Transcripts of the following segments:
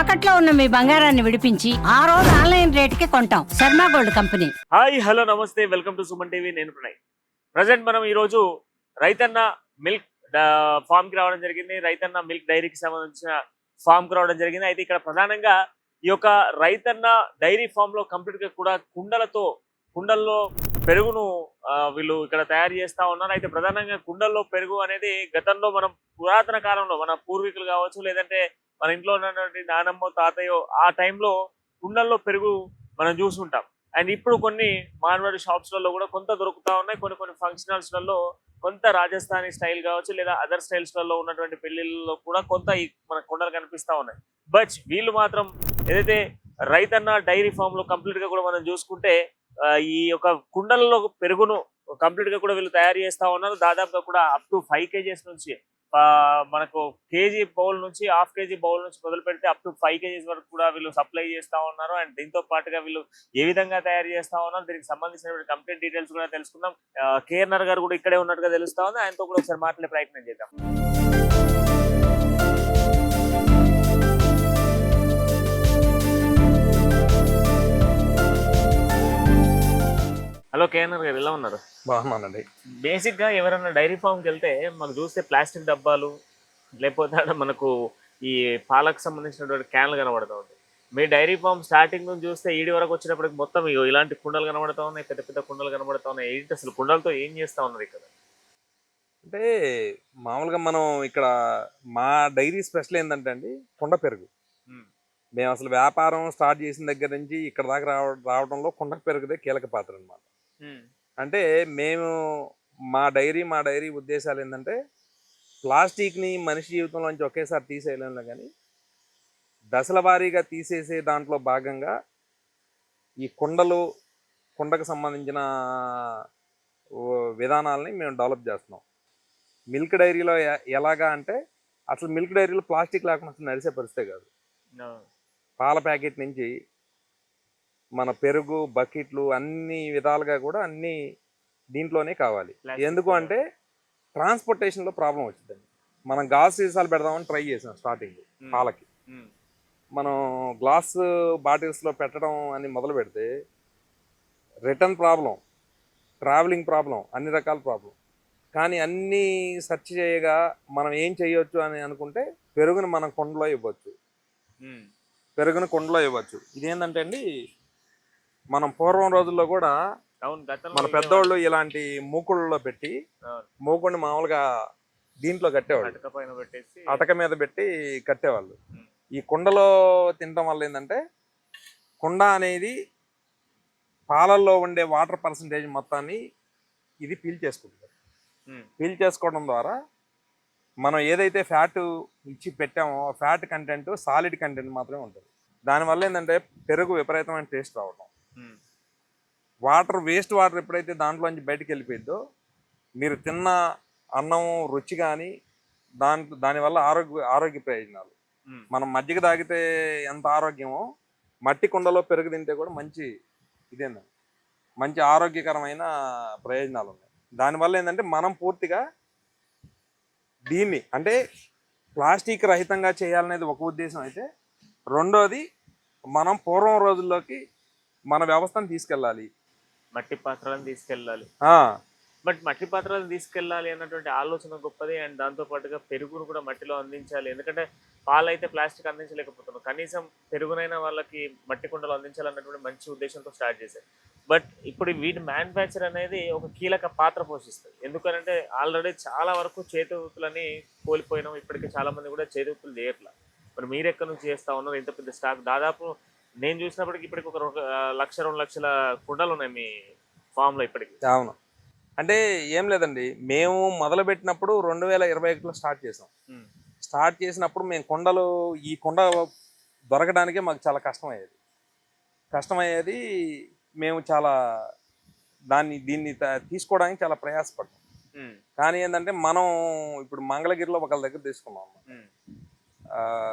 తాకట్లో ఉన్న మీ బంగారాన్ని విడిపించి ఆ రోజు ఆన్లైన్ రేటుకి కొంటాం. Sharma gold company. Hi hello నమస్తే. Welcome to Suman TV. నేను ప్రణయ్. ప్రజెంట్ మనం ఈరోజు రైతన్న మిల్క్ ఫామ్కి రావడం జరిగింది. రైతన్న మిల్క్ డైరీకి సంబంధించిన ఫామ్కి రావడం జరిగింది. అయితే ఇక్కడ ప్రధానంగా ఈ యొక్క రైతన్న డైరీ ఫామ్లో కంప్లీట్గా కూడా కుండలతో కుండల్లో పెరుగును వీళ్ళు ఇక్కడ తయారు చేస్తా ఉన్నారు. అయితే ప్రధానంగా కుండల్లో పెరుగు అనేది గతంలో మనం పురాతన కాలంలో మన పూర్వీకులు కావచ్చు లేదంటే మన ఇంట్లో ఉన్నటువంటి నానమ్మో తాతయ్యో ఆ టైంలో కుండల్లో పెరుగు మనం చూసుకుంటాం అండ్ ఇప్పుడు కొన్ని మార్వాడి షాప్స్లలో కూడా కొంత దొరుకుతా ఉన్నాయి. కొన్ని కొన్ని ఫంక్షనల్స్లలో కొంత రాజస్థానీ స్టైల్ కావచ్చు లేదా అదర్ స్టైల్స్లలో ఉన్నటువంటి పెళ్ళిళ్ళలో కూడా కొంత ఈ మన కొండలు కనిపిస్తా ఉన్నాయి. బట్ వీళ్ళు మాత్రం ఏదైతే రైతన్న డైరీ ఫామ్లో లో కంప్లీట్గా కూడా మనం చూసుకుంటే ఈ యొక్క కుండలలో పెరుగును కంప్లీట్గా కూడా వీళ్ళు తయారు చేస్తా ఉన్నారు. దాదాపుగా కూడా అప్ టు ఫైవ్ కేజీస్ నుంచి మనకు కేజీ బౌల్ నుంచి హాఫ్ కేజీ బౌల్ నుంచి మొదలు పెడితే అప్ టు ఫైవ్ కేజీస్ వరకు కూడా వీళ్ళు సప్లై చేస్తా ఉన్నారు. అండ్ దీంతో పాటుగా వీళ్ళు ఏ విధంగా తయారు చేస్తా ఉన్నారు దీనికి సంబంధించిన కంప్లీట్ డీటెయిల్స్ కూడా తెలుసుకుందాం. కేఎన్ఆర్ గారు కూడా ఇక్కడే ఉన్నట్టుగా తెలుస్తా ఉంది. ఆయనతో కూడా ఒకసారి మాట్లాడే ప్రయత్నం చేద్దాం. హలో కేఎన్ఆర్ గారు ఎలా ఉన్నారు? బాగున్నానండి. బేసిక్గా ఎవరైనా డైరీ ఫామ్కి వెళ్తే మనకు చూస్తే ప్లాస్టిక్ డబ్బాలు లేకపోతే మనకు ఈ పాలకు సంబంధించినటువంటి క్యాన్లు కనబడతా ఉంటాయి. మీ డైరీ ఫామ్ స్టార్టింగ్ నుంచి చూస్తే ఈడి వరకు వచ్చినప్పటికి మొత్తం ఇలాంటి కుండలు కనబడతా ఉన్నాయి పెద్ద పెద్ద కుండలు కనబడతా ఉన్నాయి. ఏంటి అసలు కుండలతో ఏం చేస్తా ఉన్నారు ఇక్కడ? అంటే మామూలుగా మనం ఇక్కడ మా డైరీ స్పెషల్ ఏంటంటే అండి కుండ పెరుగు. మ్మ్. మేము అసలు వ్యాపారం స్టార్ట్ చేసిన దగ్గర నుంచి ఇక్కడ దాకా రావ రావడంలో కుండ పెరుగుదే కీలక పాత్ర అనమాట అంటే మేము మా డైరీ మా డైరీ ఉద్దేశాలు ఏంటంటే ప్లాస్టిక్ని మనిషి జీవితంలోంచి ఒకేసారి తీసేయలేము కానీ దశల వారీగా తీసేసే దాంట్లో భాగంగా ఈ కుండలు కుండకు సంబంధించిన విధానాలని మేము డెవలప్ చేస్తున్నాం. మిల్క్ డైరీలో ఎలాగా అంటే అసలు మిల్క్ డైరీలో ప్లాస్టిక్ లేకుండా నడిచే పరిస్థితే కాదు. పాల ప్యాకెట్ నుంచి మన పెరుగు బకెట్లు అన్ని విధాలుగా కూడా అన్ని దీంట్లోనే కావాలి. ఎందుకు అంటే ట్రాన్స్పోర్టేషన్లో ప్రాబ్లం వచ్చిందండి. మనం గాజు సీసాలు పెడదామని ట్రై చేసాం స్టార్టింగ్ పాలకి. మనం గ్లాస్ బాటిల్స్లో పెట్టడం అని మొదలు పెడితే రిటర్న్ ప్రాబ్లం ట్రావెలింగ్ ప్రాబ్లం అన్ని రకాల ప్రాబ్లం కానీ అన్నీ సెర్చ్ చేయగా మనం ఏం చేయొచ్చు అని అనుకుంటే పెరుగుని మనం కొండలో ఇవ్వచ్చు. పెరుగుని కొండలో ఇవ్వచ్చు. ఇదేంటంటే అండి మనం పూర్వం రోజుల్లో కూడా మన పెద్దోళ్ళు ఇలాంటి మూకుళ్ళలో పెట్టి. మూకుడిని మామూలుగా దీంట్లో కట్టేవాళ్ళు అటక మీద పెట్టి కట్టేవాళ్ళు. ఈ కుండలో తినటం వల్ల ఏంటంటే కుండ అనేది పాలల్లో ఉండే వాటర్ పర్సంటేజ్ మొత్తాన్ని ఇది పీల్ చేసుకుంటుంది. పీల్ చేసుకోవడం ద్వారా మనం ఏదైతే ఫ్యాట్ ఇచ్చి పెట్టామో ఫ్యాట్ కంటెంట్ సాలిడ్ కంటెంట్ మాత్రమే ఉంటుంది దానివల్ల ఏంటంటే పెరుగు విపరీతమైన టేస్ట్ రావడం. వాటర్ వేస్ట్ వాటర్ ఎప్పుడైతే దాంట్లోంచి బయటకు వెళ్ళిపోయిద్దో మీరు తిన్న అన్నం రుచి కానీ దాంట్లో దానివల్ల ఆరోగ్య ఆరోగ్య ప్రయోజనాలు. మనం మజ్జిగ తాగితే ఎంత ఆరోగ్యమో మట్టి కుండలో పెరుగు తింటే కూడా మంచి ఇదేందండి మంచి ఆరోగ్యకరమైన ప్రయోజనాలు ఉన్నాయి. దానివల్ల ఏంటంటే మనం పూర్తిగా దీన్ని అంటే ప్లాస్టిక్ రహితంగా చేయాలనేది ఒక ఉద్దేశం అయితే రెండోది మనం పూర్వం రోజుల్లోకి మన వ్యవస్థను తీసుకెళ్ళాలి. మట్టి పాత్రలను తీసుకెళ్ళాలి. బట్ మట్టి పాత్రలను తీసుకెళ్ళాలి అన్నటువంటి ఆలోచన గొప్పది అండ్ దాంతో పాటుగా పెరుగును కూడా మట్టిలో అందించాలి. ఎందుకంటే పాలు అయితే ప్లాస్టిక్ అందించలేకపోతున్నాం. కనీసం పెరుగునైనా వాళ్ళకి మట్టి కుండలు అందించాలన్నటువంటి మంచి ఉద్దేశంతో స్టార్ట్ చేశారు. బట్ ఇప్పుడు వీటి మ్యానుఫ్యాక్చర్ అనేది ఒక కీలక పాత్ర పోషిస్తుంది. ఎందుకంటే ఆల్రెడీ చాలా వరకు చేతి వృత్తులని కోల్పోయినాం. ఇప్పటికీ చాలా మంది కూడా చేతి వృత్తులు చేయట్లా. మరి మీరు ఎక్కడి నుంచి చేస్తా ఉన్నారు? ఇంత పెద్ద స్టాక్. దాదాపు నేను చూసినప్పటికి ఇప్పటికి ఒక లక్ష రెండు లక్షల కుండలు ఉన్నాయి మీ ఫామ్లో ఇప్పటికి. అవును. అంటే ఏం లేదండి మేము మొదలు పెట్టినప్పుడు రెండు వేల ఇరవై ఒకటిలో స్టార్ట్ చేసాం. స్టార్ట్ చేసినప్పుడు మేము కొండలు ఈ కొండ దొరకడానికే మాకు చాలా కష్టమయ్యేది. కష్టమయ్యేది మేము చాలా దాన్ని దీన్ని తీసుకోవడానికి చాలా ప్రయాసపడ్డాం. కానీ ఏంటంటే మనం ఇప్పుడు మంగళగిరిలో ఒకళ్ళ దగ్గర తీసుకున్నాం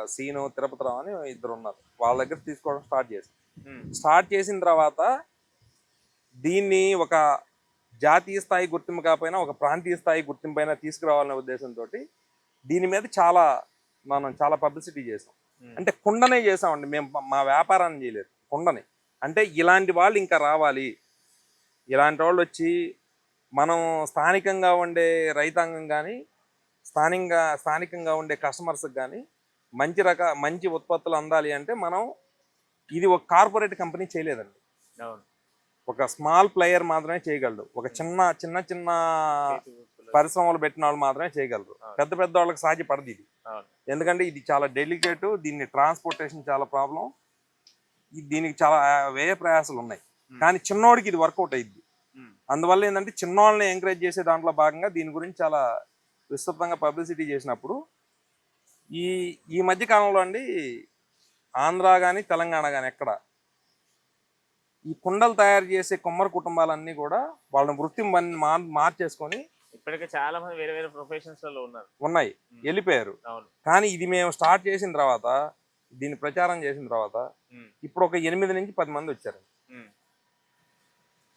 సీను తిరుపతి రావు అని ఇద్దరు ఉన్నారు వాళ్ళ దగ్గర తీసుకోవడం స్టార్ట్ చేసాం. స్టార్ట్ చేసిన తర్వాత దీన్ని ఒక జాతీయ స్థాయి గుర్తింపు కాకపోయినా ఒక ప్రాంతీయ స్థాయి గుర్తింపు అయినా తీసుకురావాలనే ఉద్దేశంతో దీని మీద చాలా మనం చాలా పబ్లిసిటీ చేసాం. అంటే కుండనే చేసామండి. మేము మా- మా వ్యాపారాన్ని చేయలేదు. కుండని. అంటే ఇలాంటి వాళ్ళు ఇంకా రావాలి. ఇలాంటి వాళ్ళు వచ్చి మనం స్థానికంగా ఉండే రైతాంగం కానీ స్థానికంగా స్థానికంగా ఉండే కస్టమర్స్కి కానీ మంచి రక మంచి ఉత్పత్తులు అందాలి అంటే మనం ఇది ఒక కార్పొరేట్ కంపెనీ చేయలేదండి. ఒక స్మాల్ ప్లేయర్ మాత్రమే చేయగలడు. ఒక చిన్న చిన్న చిన్న పరిశ్రమలు పెట్టిన వాళ్ళు మాత్రమే చేయగలరు. పెద్ద పెద్ద వాళ్ళకి సాధ్యపడదు ఇది. ఎందుకంటే ఇది చాలా డెలికేట్ దీన్ని ట్రాన్స్పోర్టేషన్ చాలా ప్రాబ్లం. దీనికి చాలా వ్యయ ప్రయాసాలు ఉన్నాయి. కానీ చిన్నోడికి ఇది వర్కౌట్ అయ్యింది ఉమ్. అందువల్ల ఏంటంటే చిన్నోళ్ళని ఎంకరేజ్ చేసే దాంట్లో భాగంగా దీని గురించి చాలా విస్తృతంగా పబ్లిసిటీ చేసినప్పుడు ఈ ఈ మధ్య కాలంలో అండి ఆంధ్ర కానీ తెలంగాణ కానీ ఎక్కడ ఈ కుండలు తయారు చేసే కుమ్మరి కుటుంబాలన్నీ కూడా వాళ్ళ వృత్తి మార్చేసుకొని ఇప్పటికే చాలా మంది వేరే వేరే ప్రొఫెషన్స్ ఉన్నారు. ఉన్నాయి. వెళ్ళిపోయారు. కానీ ఇది మేము స్టార్ట్ చేసిన తర్వాత దీన్ని ప్రచారం చేసిన తర్వాత. ఇప్పుడు ఒక ఎనిమిది నుంచి పది మంది వచ్చారు.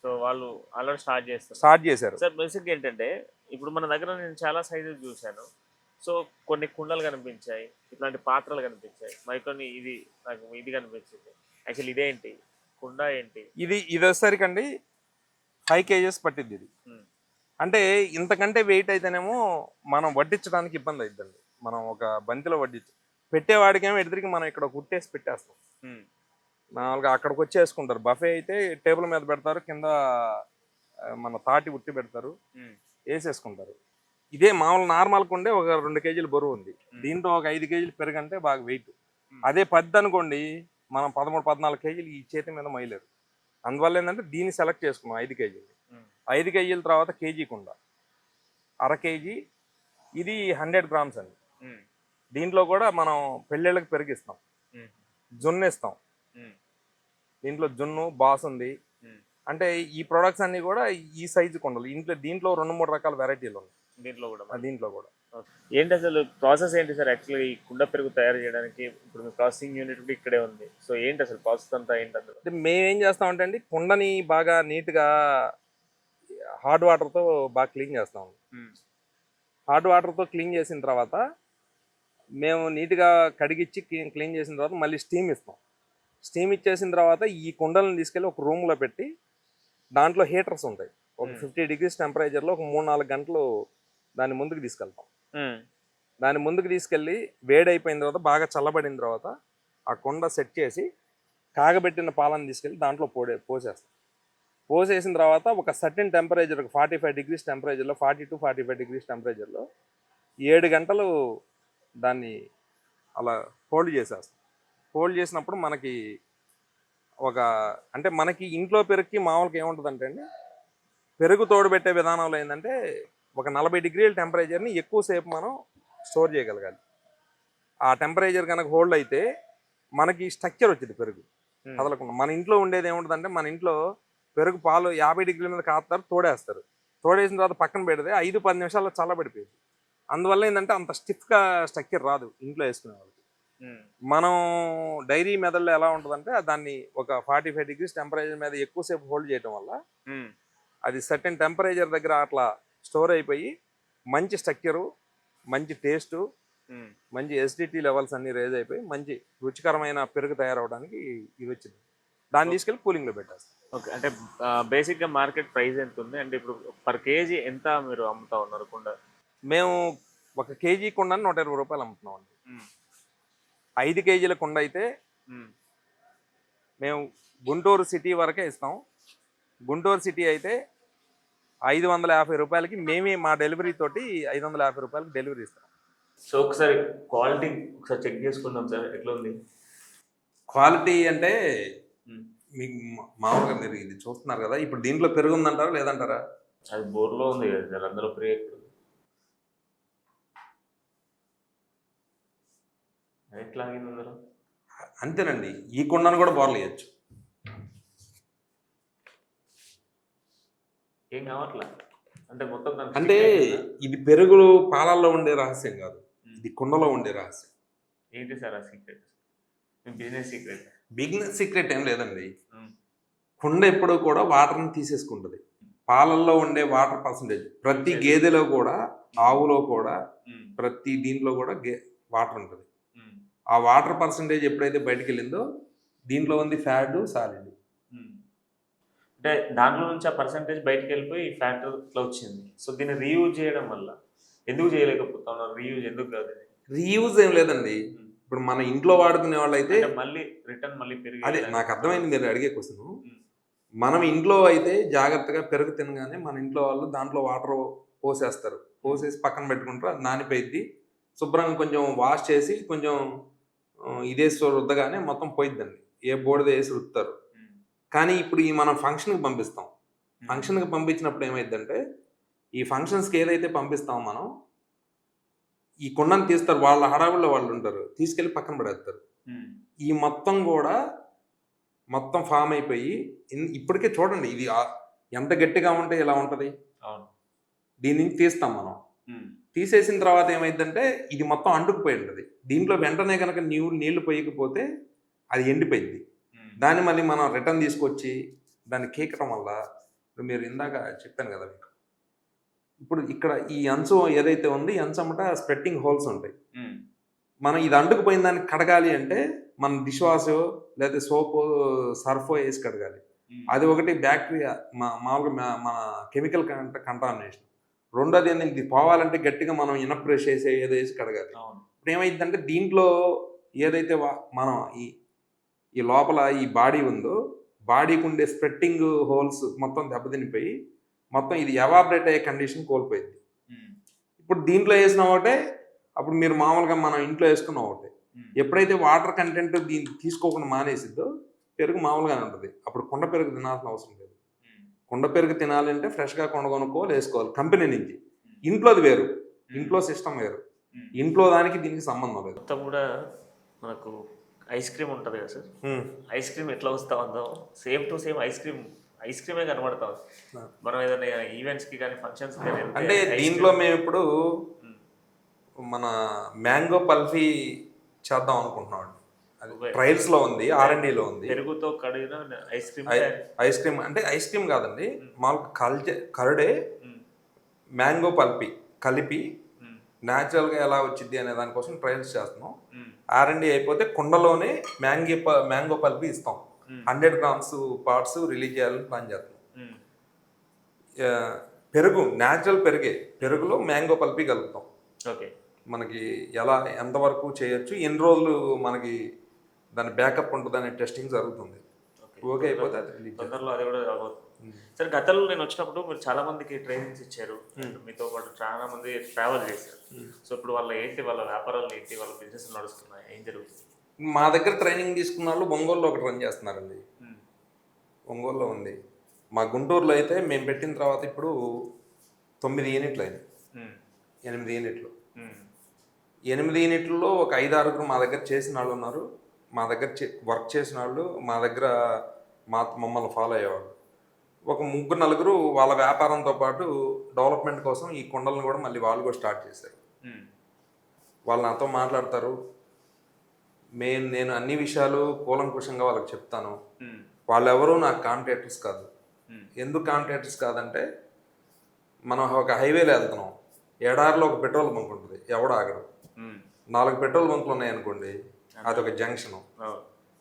సో వాళ్ళు ఆల్రెడీ స్టార్ట్ చేస్తారు. స్టార్ట్ చేశారు. సార్ బేసిక్ ఏంటంటే ఇప్పుడు మన దగ్గర నేను చాలా సైజెస్ చూశాను. సో కొన్ని కుండలు కనిపించాయి ఇట్లాంటి పాత్రలు కనిపించాయి. మరికొన్ని ఇది నాకు ఇది కనిపించింది. యాక్చువల్లీ ఇదేంటి కుండ ఏంటి? ఇది ఇది వచ్చేసరికి అండి ఫైవ్ కేజెస్ పట్టింది ఇది. ఉమ్. అంటే ఇంతకంటే వెయిట్ అయితేనేమో మనం వడ్డించడానికి ఇబ్బంది అవుతుందండి మనం ఒక బంతిలో వడ్డించి పెట్టేవాడికేమో ఎదురికి మనం ఇక్కడ కుట్టేసి పెట్టేస్తాం. మామూలుగా అక్కడికి వచ్చి వేసుకుంటారు బఫే అయితే టేబుల్ మీద పెడతారు కింద మన తాటి ఉట్టి పెడతారు ఉమ్. వేసేసుకుంటారు. ఇదే మామూలు నార్మల్గా ఉండే ఒక రెండు కేజీలు బరువు ఉంది. దీంట్లో ఒక ఐదు కేజీలు పెరుగంటే బాగా వెయిట్. అదే పద్ది అనుకోండి మనం పదమూడు పద్నాలుగు కేజీలు ఈ చేతి మీద మైలేరు అందువల్ల ఏంటంటే దీన్ని సెలెక్ట్ చేసుకున్నాం ఐదు కేజీలు. ఐదు కేజీల తర్వాత కేజీ కుండ అర కేజీ ఇది హండ్రెడ్ గ్రామ్స్ అండి. దీంట్లో కూడా మనం పెళ్ళిళ్ళకి పెరిగిస్తాం. జున్ను ఇస్తాం. దీంట్లో జున్ను బాస్ ఉంది ఉమ్. అంటే ఈ ప్రొడక్ట్స్ అన్ని కూడా ఈ సైజు కొండలు ఇంట్లో దీంట్లో రెండు మూడు రకాల వెరైటీలు ఉన్నాయి దీంట్లో కూడా దీంట్లో కూడా. ఏంటి అసలు ప్రాసెస్ ఏంటి సార్? యాక్చువల్లీ ఈ కుండ పెరుగు తయారు చేయడానికి ఇప్పుడు మీ ప్రాసెసింగ్ యూనిట్ కూడా ఇక్కడే ఉంది. సో ఏంటి అసలు ప్రాసెస్ అంతా ఏంటి అసలు అంటే మేమేం చేస్తామంటే అండి కుండని బాగా నీట్గా హార్డ్ వాటర్తో బాగా క్లీన్ చేస్తాం. హార్డ్ వాటర్తో క్లీన్ చేసిన తర్వాత మేము నీట్గా కడిగిచ్చి క్లీన్ క్లీన్ చేసిన తర్వాత మళ్ళీ స్టీమ్ ఇస్తాం. స్టీమ్ ఇచ్చేసిన తర్వాత ఈ కుండలను తీసుకెళ్ళి ఒక రూమ్లో పెట్టి దాంట్లో హీటర్స్ ఉంటాయి. ఒక. ఫిఫ్టీ డిగ్రీస్ టెంపరేచర్లో ఒక మూడు నాలుగు గంటలు దాన్ని ముందుకు తీసుకెళ్తాం. దాన్ని ముందుకు తీసుకెళ్ళి వేడి అయిపోయిన తర్వాత బాగా చల్లబడిన తర్వాత ఆ కుండ సెట్ చేసి కాగబెట్టిన పాలను తీసుకెళ్ళి దాంట్లో పోడే పోసేస్తాం. పోసేసిన తర్వాత ఒక సర్టెన్ టెంపరేచర్ ఒక forty five degrees టెంపరేచర్లో forty two forty five degrees టెంపరేచర్లో ఏడు గంటలు దాన్ని అలా హోల్డ్ చేసేస్తాం. హోల్డ్ చేసినప్పుడు మనకి ఒక అంటే మనకి ఇంట్లో పెరుగుకి మామూలుగా ఏముంటుందంటే అండి పెరుగు తోడుపెట్టే విధానంలో ఏంటంటే ఒక నలభై డిగ్రీల టెంపరేచర్ని ఎక్కువసేపు మనం స్టోర్ చేయగలగాలి ఆ టెంపరేచర్ కనుక హోల్డ్ అయితే మనకి స్ట్రక్చర్ వచ్చింది పెరుగు ఉమ్. కదలకుండా మన ఇంట్లో ఉండేది ఏముంటుందంటే మన ఇంట్లో పెరుగు పాలు యాభై డిగ్రీల మీద కాస్తారు తోడేస్తారు తోడేసిన తర్వాత పక్కన పెడితే ఐదు పది నిమిషాల్లో చల్లబడిపోయింది అందువల్ల ఏంటంటే అంత స్టిఫ్గా స్ట్రక్చర్ రాదు ఇంట్లో వేసుకునే వాళ్ళకి ఉమ్. మనం డైరీ మెథడ్లో ఎలా ఉంటుందంటే దాన్ని ఒక ఫార్టీ ఫైవ్ డిగ్రీస్ టెంపరేచర్ మీద ఎక్కువసేపు హోల్డ్ చేయడం వల్ల ఉమ్. అది సర్టెన్ టెంపరేచర్ దగ్గర అట్లా స్టోర్ అయిపోయి మంచి స్ట్రక్చరు మంచి టేస్టు. మంచి ఎసిడిటీ లెవెల్స్ అన్ని రేజ్ అయిపోయి మంచి రుచికరమైన పెరుగు తయారవడానికి ఇది వచ్చింది. దాన్ని తీసుకెళ్ళి కూలింగ్లో పెట్టేస్తాం ఓకే. అంటే బేసిక్గా మార్కెట్ ప్రైస్ ఎంత ఉంది? అంటే ఇప్పుడు పర్ కేజీ ఎంత మీరు అమ్ముతా ఉన్నారు కుండ? మేము ఒక కేజీ కుండని నూట ఇరవై రూపాయలు అమ్ముతున్నాం అండి. ఐదు కేజీల కుండ అయితే. మేము గుంటూరు సిటీ వరకే ఇస్తాం. గుంటూరు సిటీ అయితే ఐదు వందల యాభై రూపాయలకి మేమే మా డెలివరీ తోటి ఐదు వందల యాభై రూపాయలకి డెలివరీ ఇస్తాం. సో ఒకసారి క్వాలిటీ ఒకసారి చెక్ చేసుకుందాం సార్ ఎట్లా ఉంది? క్వాలిటీ అంటే. మీకు మా- మామూలుగా మీరు ఇది చూస్తున్నారు కదా ఇప్పుడు దీంట్లో పెరుగు ఉందంటారా లేదంటారా? అది బోర్లో ఉంది కదా సార్ అందులో ఫ్రీ ఎట్లా అందులో? అంతేనండి ఈ కుండను కూడా బోర్లు వేయచ్చు. ఏం కావట్లా? అంటే మొత్తం అంటే? ఇది పెరుగులు పాలల్లో ఉండే రహస్యం కాదు. ఇది కుండలో ఉండే రహస్యం. ఏంటి సార్ ఆ secret business secret business secret ఏం లేదండి. కుండ ఎప్పుడూ కూడా వాటర్ని తీసేసుకుంటుంది. పాలల్లో ఉండే వాటర్ పర్సంటేజ్ ప్రతి గేదెలో కూడా ఆవులో కూడా ప్రతి దీంట్లో కూడా గే వాటర్ ఉంటుంది. ఆ వాటర్ పర్సంటేజ్ ఎప్పుడైతే బయటకు వెళ్ళిందో దీంట్లో ఉంది ఫ్యాట్ సాలిడ్. అంటే దాంట్లో నుంచి ఆ పర్సంటేజ్ బయటకు వెళ్ళిపోయి ఫ్యాట్ ఇట్లా వచ్చింది. సో దీన్ని రీయూజ్ చేయడం వల్ల ఎందుకు చేయలేకపోతా రీయూజ్ ఎందుకు కాదు? రీయూజ్ ఏం లేదండి. ఇప్పుడు మన ఇంట్లో వాడుకునే వాళ్ళు అయితే మళ్ళీ రిటర్న్ మళ్ళీ పెరిగి అదే నాకు అర్థమైంది మీరు అడిగే క్వశ్చన్ మనం ఇంట్లో అయితే జాగ్రత్తగా పెరుగు తినగానే మన ఇంట్లో వాళ్ళు దాంట్లో వాటర్ పోసేస్తారు. పోసేసి పక్కన పెట్టుకుంటారు అది నానిపోయిద్ది. శుభ్రంగా కొంచెం వాష్ చేసి కొంచెం ఇదేసి రుద్దగానే మొత్తం పోయిద్దండి. ఏ బోర్డు వేసి రుద్దుతారు కానీ ఇప్పుడు ఈ మనం ఫంక్షన్కి పంపిస్తాం. ఫంక్షన్కి పంపించినప్పుడు ఏమైందంటే ఈ ఫంక్షన్స్కి ఏదైతే పంపిస్తామో మనం ఈ కుండను తీస్తారు వాళ్ళ హడావుల్లో వాళ్ళు ఉంటారు తీసుకెళ్ళి పక్కన పడేస్తారు. ఈ మొత్తం కూడా మొత్తం ఫామ్ అయిపోయి ఇప్పటికే చూడండి ఇది ఎంత గట్టిగా ఉంటే ఇలా ఉంటుంది? దీని నుంచి తీస్తాం మనం. తీసేసిన తర్వాత ఏమైందంటే ఇది మొత్తం అంటుకుపోయి ఉంటుంది. దీంట్లో వెంటనే కనుక నీళ్ళు నీళ్ళు పోయకపోతే అది ఎండిపోయింది. దాన్ని మళ్ళీ మనం రిటర్న్ తీసుకొచ్చి దాన్ని కేకడం వల్ల మీరు ఇందాక చెప్పాను కదా మీకు. ఇప్పుడు ఇక్కడ ఈ అంచు ఏదైతే ఉంది ఈ అంచు అమ్మట స్ప్రెట్టింగ్ హోల్స్ ఉంటాయి. మనం ఇది అంటుకుపోయిన దాన్ని కడగాలి అంటే మనం డిష్ వాష్ లేదా సోప్ సర్ఫో వేసి కడగాలి. అది ఒకటి బ్యాక్టీరియా మా మామూలుగా మన కెమికల్ కంటామినేషన్ రెండోది ఏంటంటే ఇది పోవాలంటే గట్టిగా మనం ఇనప్ బ్రష్ వేసి ఏదో వేసి కడగాలి. ఇప్పుడు ఏమైందంటే దీంట్లో ఏదైతే మనం ఈ ఈ లోపల ఈ బాడీ ఉందో బాడీకి ఉండే స్ప్రెట్టింగ్ హోల్స్ మొత్తం దెబ్బతినిపోయి మొత్తం ఇది ఎవాబరేట్ అయ్యే కండిషన్ కోల్పోయింది. ఇప్పుడు దీంట్లో వేసిన ఒకటే అప్పుడు మీరు మామూలుగా మనం ఇంట్లో వేసుకున్న ఒకటే. ఎప్పుడైతే వాటర్ కంటెంట్ దీన్ని తీసుకోకుండా మానేసిద్దో పెరుగు మామూలుగానే ఉంటుంది. అప్పుడు కుండ పెరుగు తినాల్సిన అవసరం లేదు. కుండ పెరుగు తినాలంటే ఫ్రెష్గా కొండ కొనుక్కోవాలి వేసుకోవాలి. కంపెనీ నుంచి. ఇంట్లోది వేరు. ఇంట్లో సిస్టమ్ వేరు. ఇంట్లో దానికి దీనికి సంబంధం లేదు. కూడా మనకు ఐస్ క్రీమ్ ఉంటుంది కదా సార్? ఐస్ క్రీమ్ ఎట్లా వస్తా ఉందో same to same ice cream ice క్రీమే కనబడతా. మనం ఏదైనా ఈవెంట్స్కి కానీ ఫంక్షన్స్ కానీ అంటే దీంట్లో మేము ఇప్పుడు. మన మ్యాంగో పల్ఫీ చేద్దాం అనుకుంటున్నాం అది. ట్రయల్స్లో ఉంది ఆర్లో ఉంది. పెరుగుతో కడిగిన ఐస్ క్రీమ్ ఐస్ క్రీమ్ అంటే ఐస్ క్రీమ్ కాదండి మామూలుగా కల్చే కరడే మ్యాంగో పల్పి కలిపి న్యాచురల్గా ఎలా వచ్చింది అనే దానికోసం ట్రయల్స్ చేస్తున్నాం. ఆర్ అండ్ అయిపోతే కుండలోనే మ్యాంగో మ్యాంగో పల్పి ఇస్తాం. హండ్రెడ్ గ్రామ్స్ పార్ట్స్ రిలీజ్ చేయాలని ప్లాన్ చేస్తున్నాం. ఆ, పెరుగు న్యాచురల్ పెరుగే. పెరుగులో మ్యాంగో పల్పి కలుపుతాం. ఓకే. మనకి ఎలా ఎంతవరకు చేయొచ్చు ఎన్ని రోజులు మనకి దాని బ్యాకప్ ఉంటుంది అనే టెస్టింగ్ జరుగుతుంది. ఓకే. అయిపోతే అది రిలీజ్ తొందరలో అది కూడా సరే గతంలో నేను వచ్చినప్పుడు మీరు చాలా మందికి ట్రైనింగ్స్ ఇచ్చారు. మీతో పాటు చాలా మంది ట్రావెల్ చేశారు. సో ఇప్పుడు వాళ్ళ ఏంటి వాళ్ళ వ్యాపారాలు ఏంటి వాళ్ళ బిజినెస్ నడుస్తున్నాయి ఏం జరుగుతుంది? మా దగ్గర ట్రైనింగ్ తీసుకున్న వాళ్ళు ఒంగోలులో ఒకటి రన్ చేస్తున్నారండి. ఒంగోలులో ఉంది. మా గుంటూరులో అయితే మేము పెట్టిన తర్వాత ఇప్పుడు తొమ్మిది యూనిట్లు అయినాయి. ఉమ్. ఎనిమిది యూనిట్లు. ఎనిమిది యూనిట్లలో ఒక ఐదు ఆరుగురు మా దగ్గర చేసిన వాళ్ళు ఉన్నారు. మా దగ్గర చే- వర్క్ చేసిన వాళ్ళు మా దగ్గర మా మమ్మల్ని ఫాలో అయ్యేవాళ్ళు. ఒక ముగ్గురు నలుగురు వాళ్ళ వ్యాపారంతో పాటు డెవలప్మెంట్ కోసం ఈ కుండలను కూడా మళ్ళీ వాళ్ళు కూడా స్టార్ట్ చేశారు. వాళ్ళు నాతో మాట్లాడతారు మేము నేను అన్ని విషయాలు కూలంకుషంగా వాళ్ళకి చెప్తాను ఉమ్. వాళ్ళెవరూ నాకు కాంట్రాక్టర్స్ కాదు. ఎందుకు కాంట్రాక్టర్స్ కాదంటే మనం ఒక హైవేలో వెళ్తున్నాం ఎడారిలో ఒక పెట్రోల్ బంక్ ఉంటుంది ఎవడు ఆగడు. నాలుగు పెట్రోల్ బంకులు ఉన్నాయనుకోండి అదొక జంక్షన్.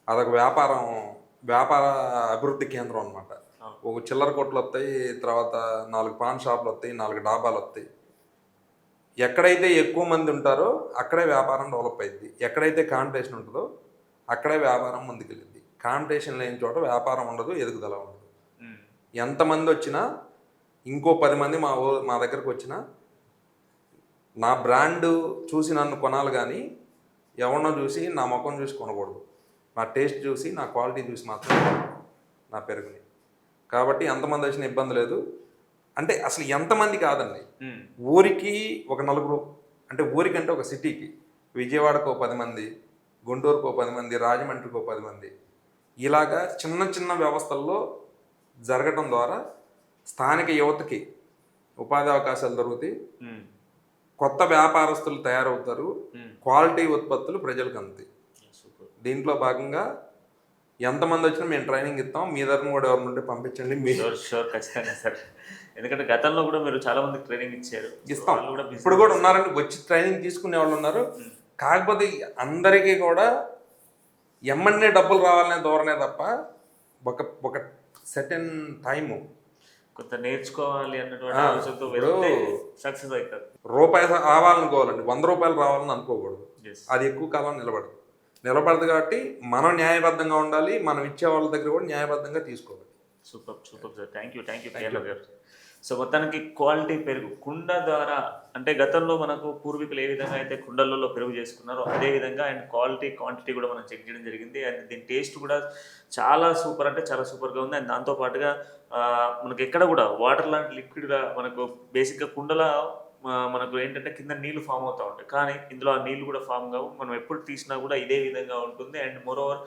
అదొక వ్యాపారం వ్యాపార అభివృద్ధి కేంద్రం అనమాట. ఒక చిల్లర కొట్లు వస్తాయి తర్వాత నాలుగు పాన్ షాపులు వస్తాయి నాలుగు డాబాలు వస్తాయి. ఎక్కడైతే ఎక్కువ మంది ఉంటారో అక్కడే వ్యాపారం డెవలప్ అయింది ఎక్కడైతే కాంపిటీషన్ ఉంటుందో అక్కడే వ్యాపారం ముందుకెళ్ళింది కాంపిటీషన్ లేని చోట వ్యాపారం ఉండదు ఎదుగుదల ఉండదు. ఎంతమంది వచ్చినా ఇంకో పది మంది మా మా దగ్గరకు వచ్చినా నా బ్రాండ్ చూసి నన్ను కొనాలి కానీ ఎవరినో చూసి నా ముఖం చూసి కొనకూడదు. నా టేస్ట్ చూసి నా క్వాలిటీ చూసి మాత్రం నా పెరుగుని. కాబట్టి ఎంతమంది వచ్చిన ఇబ్బంది లేదు. అంటే అసలు ఎంతమంది కాదండి. ఊరికి ఒక నలుగురు అంటే ఊరికంటే ఒక సిటీకి విజయవాడకు పది మంది గుంటూరుకు పది మంది రాజమండ్రికి ఒక పది మంది. ఇలాగా చిన్న చిన్న వ్యవస్థల్లో జరగటం ద్వారా స్థానిక యువతకి ఉపాధి అవకాశాలు దొరుకుతాయి. కొత్త వ్యాపారస్తులు తయారవుతారు. క్వాలిటీ ఉత్పత్తులు ప్రజలకు అందుతాయి. దీంట్లో భాగంగా ఎంతమంది వచ్చినా మేము ట్రైనింగ్ ఇస్తాం. మీ దగ్గర కూడా ఎవరిని ఉంటే పంపించండి. మీ షూర్ ఖచ్చితంగా సార్. ఎందుకంటే గతంలో కూడా మీరు చాలా మందికి ట్రైనింగ్ ఇచ్చారు. ఇస్తాం. ఇప్పుడు కూడా ఉన్నారండి. వచ్చి ట్రైనింగ్ తీసుకునే వాళ్ళు ఉన్నారు. కాకపోతే అందరికీ కూడా ఎమ్మన్నే డబ్బులు రావాలనే ధోరణే తప్ప ఒక ఒక సెటన్ టైము కొంత నేర్చుకోవాలి అన్నటువంటి సక్సెస్ అవుతారు. రూపాయి రావాలనుకోవాలండి. వంద రూపాయలు రావాలని అనుకోకూడదు. అది ఎక్కువ కాలం నిలబడదు. నిలబడదు కాబట్టి మనం న్యాయబద్ధంగా ఉండాలి మనం ఇచ్చే వాళ్ళ దగ్గర కూడా న్యాయబద్ధంగా తీసుకోవాలి. Super super sir. Thank you thank you Kerala గారు. సో మొత్తానికి క్వాలిటీ పెరుగు కుండ ద్వారా అంటే గతంలో మనకు పూర్వీకులు ఏ విధంగా అయితే కుండలలో పెరుగు చేసుకున్నారో అదే విధంగా అండ్ క్వాలిటీ క్వాంటిటీ కూడా మనం చెక్ చేయడం జరిగింది. అండ్ దీని టేస్ట్ కూడా చాలా సూపర్ అంటే చాలా సూపర్గా ఉంది. అండ్ దాంతో పాటుగా ఆ, మనకి ఎక్కడ కూడా వాటర్ లాంటి లిక్విడ్గా మనకు బేసిక్గా కుండల మనకు ఏంటంటే కింద నీళ్ళు ఫామ్ అవుతూ ఉంటాయి. కానీ ఇందులో ఆ నీళ్ళు కూడా ఫామ్ కావు. మనం ఎప్పుడు తీసినా కూడా ఇదే విధంగా ఉంటుంది. అండ్ మోరోవర్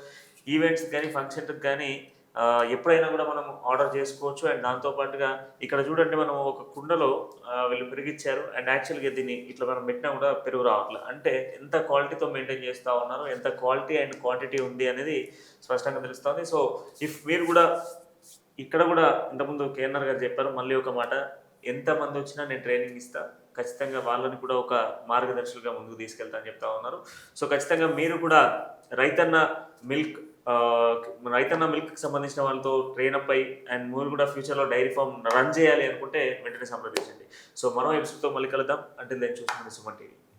ఈవెంట్స్ కానీ ఫంక్షన్కి కానీ ఎప్పుడైనా కూడా మనం ఆర్డర్ చేసుకోవచ్చు. అండ్ దాంతోపాటుగా ఇక్కడ చూడండి మనం ఒక కుండలో వీళ్ళు పెరిగిచ్చారు. అండ్ యాక్చువల్గా దీన్ని ఇట్లా మనం పెట్టినా కూడా పెరుగు రావట్లేదు అంటే ఎంత క్వాలిటీతో మెయింటైన్ చేస్తూ ఉన్నారు ఎంత క్వాలిటీ అండ్ క్వాంటిటీ ఉంది అనేది స్పష్టంగా తెలుస్తుంది. సో ఇఫ్ మీరు కూడా ఇక్కడ కూడా ఇంతకుముందు కేఎన్ఆర్ గారు చెప్పారు మళ్ళీ ఒక మాట ఎంత మంది వచ్చినా నేను ట్రైనింగ్ ఇస్తాను ఖచ్చితంగా వాళ్ళని కూడా ఒక మార్గదర్శులుగా ముందుకు తీసుకెళ్తా అని చెప్తా ఉన్నారు. సో ఖచ్చితంగా మీరు కూడా రైతన్న మిల్క్ రైతన్న మిల్క్ సంబంధించిన వాళ్ళతో ట్రైన్ అప్ అయ్యి అండ్ మీరు కూడా ఫ్యూచర్లో డైరీ ఫామ్ రన్ చేయాలి అనుకుంటే వెంటనే సంప్రదించండి. సో మరో ఎపిసోడ్తో మళ్ళీ కలుద్దాం. అంటే దయచేసి సుమన్ టీవీ.